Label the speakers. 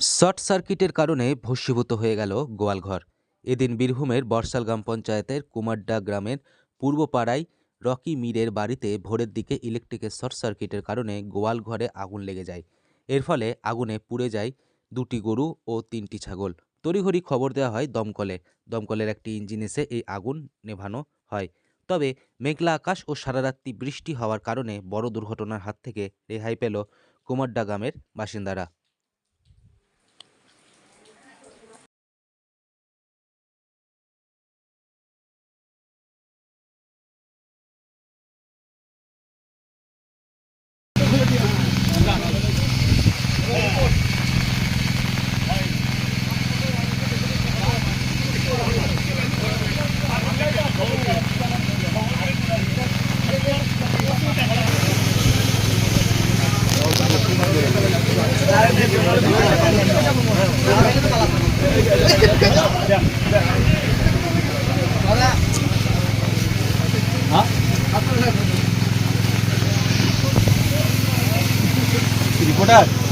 Speaker 1: Short সার্কিটের কারণে ভস্মীভূত হয়ে গেল গোয়ালঘর। এদিন বীরভূমের বর্ষাল গ্রাম পঞ্চায়েতের কুমারডা গ্রামের পূর্বপাড়ায় রকি মীরের বাড়িতে ভোরের দিকে ইলেকট্রিকের শর্ট সার্কিটের কারণে গোয়াল ঘরে আগুন লেগে যায়। এর ফলে আগুনে পুড়ে যায় দুটি গরু ও তিনটি ছাগল। তড়িঘড়ি খবর দেওয়া হয় দমকলে। দমকলের একটি ইঞ্জিন এসে এই আগুন নেভানো হয়। তবে মেঘলা আকাশ ও সারারাত্রি বৃষ্টি হওয়ার কারণে বড় দুর্ঘটনার হাত থেকে রেহাই পেল কুমারডা গ্রামের বাসিন্দারা।
Speaker 2: Yeah. particular.